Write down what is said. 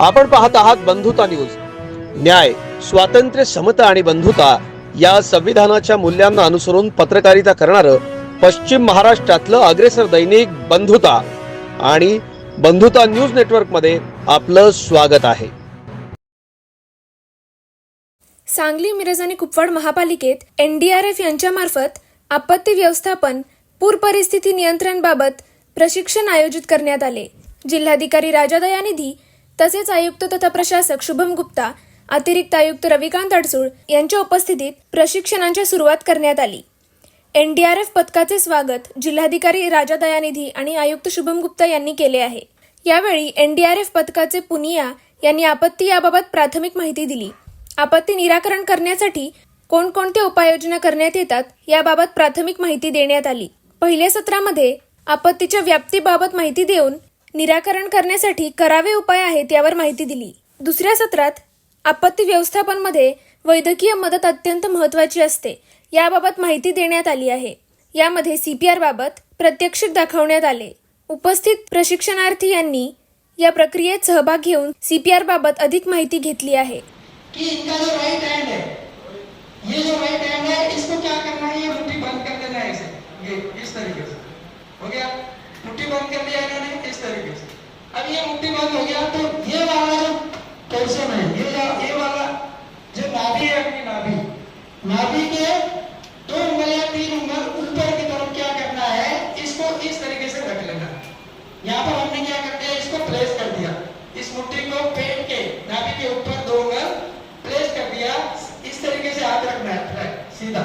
आपण पाहत आहात बंधुता न्यूज. न्याय स्वातंत्र्य समता आणि बंधुता या संविधानाच्या मूल्यांना अनुसरून पत्रकारिता करणारं पश्चिम महाराष्ट्रातलं अग्रेसर दैनिक बंधुता आणि बंधुता न्यूज नेटवर्कमध्ये आपलं स्वागत आहे. सांगली मिरज आणि कुपवाड महापालिकेत एनडीआरएफ यांच्यामार्फत आपत्ती व्यवस्थापन पूर परिस्थिती नियंत्रणबाबत प्रशिक्षण आयोजित करण्यात आले. जिल्हाधिकारी राजा दयानिधी तसेच आयुक्त तथा प्रशासक शुभम गुप्ता अतिरिक्त आयुक्त रविकांत अडसूळ यांच्या उपस्थितीत प्रशिक्षणांची सुरुवात करण्यात आली. एनडीआरएफ पथकाचे स्वागत जिल्हाधिकारी राजा दयानिधी आणि आयुक्त शुभम गुप्ता यांनी केले आहे. यावेळी एनडीआरएफ पथकाचे पुनिया यांनी आपत्ती याबाबत प्राथमिक माहिती दिली. आपत्ती निराकरण करण्यासाठी कोणकोणत्या उपाययोजना करण्यात येतात याबाबत प्राथमिक माहिती देण्यात आली. पहिल्या सत्रामध्ये आपत्तीच्या व्याप्तीबाबत माहिती देऊन निराकरण करण्यासाठी करावे उपाय आहेत यावर माहिती दिली. दुसऱ्या सत्रात आपत्ती व्यवस्थापनमध्ये वैद्यकीय मदत अत्यंत महत्वाची असते याबाबत माहिती देण्यात आली आहे. यामध्ये सी पी आरबाबत प्रत्यक्षित दाखवण्यात आले. उपस्थित प्रशिक्षणार्थी यांनी या प्रक्रियेत सहभाग घेऊन सी पी आरबाबत अधिक माहिती घेतली आहे. कि इनका जो राइट हैंड है ये जो राइट हैंड है इसको क्या करना है? ये मुट्ठी बंद कर देना है इसे ये इस तरीके से. हो गया? मुट्ठी बंद कर इन्होंने. तरीके से अब ये मुट्ठी बंद हो गया तो ये वाला जो पोर्शन है, ये ये वाला जो नाभि है अपनी नाभि। नाभि के दो उंगल या तीन उंगल ऊपर की तरफ़ क्या करना है, इसको इस तरीके से रख लेना। यहाँ पर हमने क्या कर दिया, इसको प्लेस कर दिया। इस मुट्ठी को पेट के, नाभि के ऊपर दो उंगल प्लेस कर दिया। इस तरीके से हाथ रखना है सीधा।